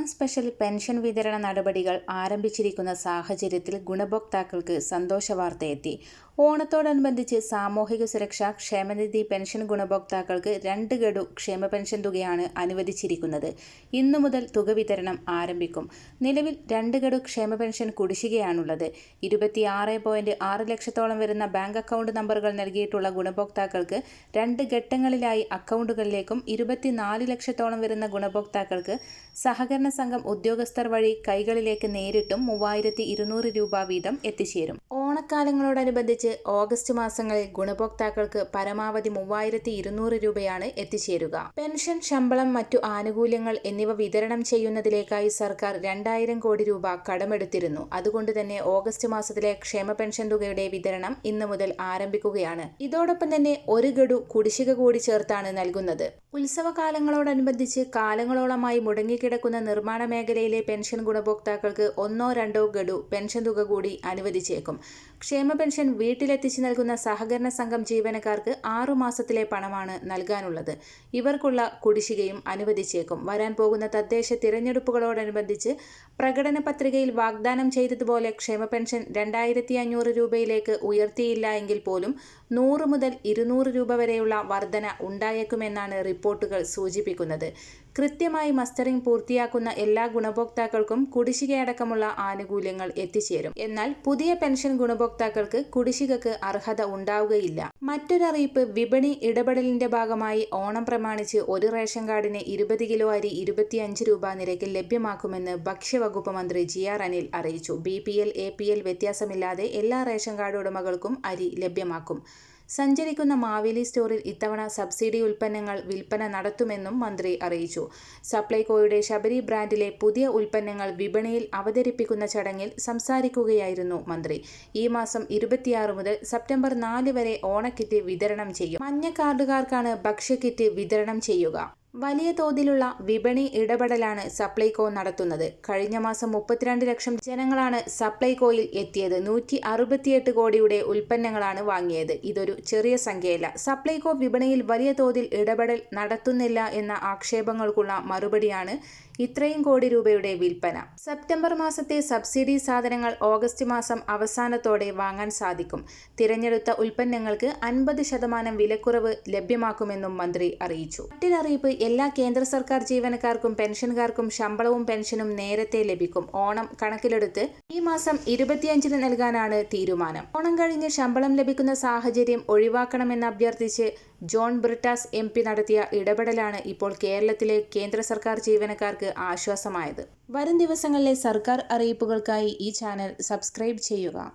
Onam special pension വിതരണ നടപടികൾ ആരംഭിച്ചിരിക്കുന്ന സാഹചര്യത്തിൽ ഗുണഭോക്താക്കൾക്ക് സന്തോഷവാർത്തയെത്തി ഓണത്തോടനുബന്ധിച്ച് സാമൂഹിക സുരക്ഷാ ക്ഷേമനിധി പെൻഷൻ ഗുണഭോക്താക്കൾക്ക് രണ്ട് ഗഡു ക്ഷേമ പെൻഷൻ തുകയാണ് അനുവദിച്ചിരിക്കുന്നത്. ഇന്നു മുതൽ തുക വിതരണം ആരംഭിക്കും. നിലവിൽ രണ്ട് ഗഡു ക്ഷേമ പെൻഷൻ കുടിശ്ശികയാണുള്ളത്. ഇരുപത്തിയാറ് ആറ് ലക്ഷത്തോളം വരുന്ന ബാങ്ക് അക്കൗണ്ട് നമ്പറുകൾ നൽകിയിട്ടുള്ള ഗുണഭോക്താക്കൾക്ക് രണ്ട് ഘട്ടങ്ങളിലായി അക്കൗണ്ടുകളിലേക്കും ഇരുപത്തിനാല് ലക്ഷത്തോളം വരുന്ന ഗുണഭോക്താക്കൾക്ക് സഹകരണ സംഘം ഉദ്യോഗസ്ഥർ വഴി കൈകളിലേക്ക് നേരിട്ടും മൂവായിരത്തി രൂപ വീതം എത്തിച്ചേരും. ഓണക്കാലങ്ങളോടനുബന്ധിച്ച് ഓഗസ്റ്റ് മാസങ്ങളിൽ ഗുണഭോക്താക്കൾക്ക് പരമാവധി മൂവായിരത്തി ഇരുന്നൂറ് രൂപയാണ് എത്തിച്ചേരുക. പെൻഷൻ ശമ്പളം മറ്റു ആനുകൂല്യങ്ങൾ എന്നിവ വിതരണം ചെയ്യുന്നതിലേക്കായി സർക്കാർ രണ്ടായിരം കോടി രൂപ കടമെടുത്തിരുന്നു. അതുകൊണ്ട് തന്നെ ഓഗസ്റ്റ് മാസത്തിലെ ക്ഷേമ പെൻഷൻ തുകയുടെ വിതരണം ഇന്നു മുതൽ ആരംഭിക്കുകയാണ്. ഇതോടൊപ്പം തന്നെ ഒരു ഗഡു കുടിശ്ശിക കൂടി ചേർത്താണ് നൽകുന്നത്. ഉത്സവകാലങ്ങളോടനുബന്ധിച്ച് കാലങ്ങളോളമായി മുടങ്ങിക്കിടക്കുന്ന നിർമ്മാണ മേഖലയിലെ പെൻഷൻ ഗുണഭോക്താക്കൾക്ക് ഒന്നോ രണ്ടോ ഗഡു പെൻഷൻ തുക കൂടി അനുവദിച്ചേക്കും. ക്ഷേമ പെൻഷൻ വീട്ടിലെത്തിച്ച് നൽകുന്ന സഹകരണ സംഘം ജീവനക്കാർക്ക് ആറുമാസത്തിലെ പണമാണ് നൽകാനുള്ളത്. ഇവർക്കുള്ള കുടിശ്ശികയും അനുവദിച്ചേക്കും. വരാൻ പോകുന്ന തദ്ദേശ തിരഞ്ഞെടുപ്പുകളോടനുബന്ധിച്ച് പ്രകടന പത്രികയിൽ വാഗ്ദാനം ചെയ്തതുപോലെ ക്ഷേമ പെൻഷൻ രണ്ടായിരത്തി അഞ്ഞൂറ് രൂപയിലേക്ക് ഉയർത്തിയില്ല എങ്കിൽ പോലും നൂറ് മുതൽ ഇരുന്നൂറ് രൂപ വരെയുള്ള വർധന ഉണ്ടായേക്കുമെന്നാണ് റിപ്പോർട്ടുകൾ സൂചിപ്പിക്കുന്നത്. കൃത്യമായി മസ്റ്ററിംഗ് പൂർത്തിയാക്കുന്ന എല്ലാ ഗുണഭോക്താക്കൾക്കും കുടിശ്ശികയടക്കമുള്ള ആനുകൂല്യങ്ങൾ എത്തിച്ചേരും. എന്നാൽ പുതിയ പെൻഷൻ ഗുണഭോക്താക്കൾക്ക് കുടിശ്ശികക്ക് അർഹത ഉണ്ടാവുകയില്ല. മറ്റൊരറിയിപ്പ് വിപണി ഇടപെടലിന്റെ ഭാഗമായി ഓണം പ്രമാണിച്ച് ഒരു റേഷൻ കാർഡിന് ഇരുപത് കിലോ അരി ഇരുപത്തിയഞ്ച് രൂപ നിരക്കിൽ ലഭ്യമാക്കുമെന്ന് ഭക്ഷ്യവകുപ്പ് മന്ത്രി ജി ആർ അനിൽ അറിയിച്ചു. B P L A P L വ്യത്യാസമില്ലാതെ എല്ലാ റേഷൻ കാർഡ് ഉടമകൾക്കും അരി ലഭ്യമാക്കും. സഞ്ചരിക്കുന്ന മാവേലി സ്റ്റോറിൽ ഇത്തവണ സബ്സിഡി ഉൽപ്പന്നങ്ങൾ വിൽപ്പന നടത്തുമെന്നും മന്ത്രി അറിയിച്ചു. സപ്ലൈകോയുടെ ശബരി ബ്രാൻഡിലെ പുതിയ ഉൽപ്പന്നങ്ങൾ വിപണിയിൽ അവതരിപ്പിക്കുന്ന ചടങ്ങിൽ സംസാരിക്കുകയായിരുന്നു മന്ത്രി. ഈ മാസം ഇരുപത്തിയാറ് മുതൽ സെപ്റ്റംബർ നാല് വരെ ഓണക്കിറ്റ് വിതരണം ചെയ്യും. മഞ്ഞ കാർഡുകാർക്കാണ് ഭക്ഷ്യക്കിറ്റ് വിതരണം ചെയ്യുക. വലിയ തോതിലുള്ള വിപണി ഇടപെടലാണ് സപ്ലൈകോ നടത്തുന്നത്. കഴിഞ്ഞ മാസം മുപ്പത്തിരണ്ട് ലക്ഷം ജനങ്ങളാണ് സപ്ലൈകോയിൽ എത്തിയത്. നൂറ്റി അറുപത്തിയെട്ട് കോടിയുടെ ഉൽപ്പന്നങ്ങളാണ് വാങ്ങിയത്. ഇതൊരു ചെറിയ സംഖ്യയല്ല. സപ്ലൈകോ വിപണിയിൽ വലിയ തോതിൽ ഇടപെടൽ നടത്തുന്നില്ല എന്ന ആക്ഷേപങ്ങൾക്കുള്ള മറുപടിയാണ് ഇത്രയും കോടി രൂപയുടെ വിൽപ്പന. സെപ്റ്റംബർ മാസത്തെ സബ്സിഡി സാധനങ്ങൾ ഓഗസ്റ്റ് മാസം അവസാനത്തോടെ വാങ്ങാൻ സാധിക്കും. തിരഞ്ഞെടുത്ത ഉൽപ്പന്നങ്ങൾക്ക് അൻപത് ശതമാനം വിലക്കുറവ് ലഭ്യമാക്കുമെന്നും മന്ത്രി അറിയിച്ചു. മറ്റൊരറിയിപ്പ് എല്ലാ കേന്ദ്ര സർക്കാർ ജീവനക്കാർക്കും പെൻഷൻകാർക്കും ശമ്പളവും പെൻഷനും നേരത്തെ ലഭിക്കും. ഓണം കണക്കിലെടുത്ത് ഈ മാസം ഇരുപത്തിയഞ്ചിന് നൽകാനാണ് തീരുമാനം. ഓണം കഴിഞ്ഞ് ശമ്പളം ലഭിക്കുന്ന സാഹചര്യം ഒഴിവാക്കണമെന്ന് അഭ്യർത്ഥിച്ച് ജോൺ ബ്രിട്ടാസ് എം പി നടത്തിയ ഇടപെടലാണ് ഇപ്പോൾ കേരളത്തിലെ കേന്ദ്ര സർക്കാർ ജീവനക്കാർക്ക് ആശ്വാസമായത്. വരും ദിവസങ്ങളിലെ സർക്കാർ അറിയിപ്പുകൾക്കായി ഈ ചാനൽ സബ്സ്ക്രൈബ് ചെയ്യുക.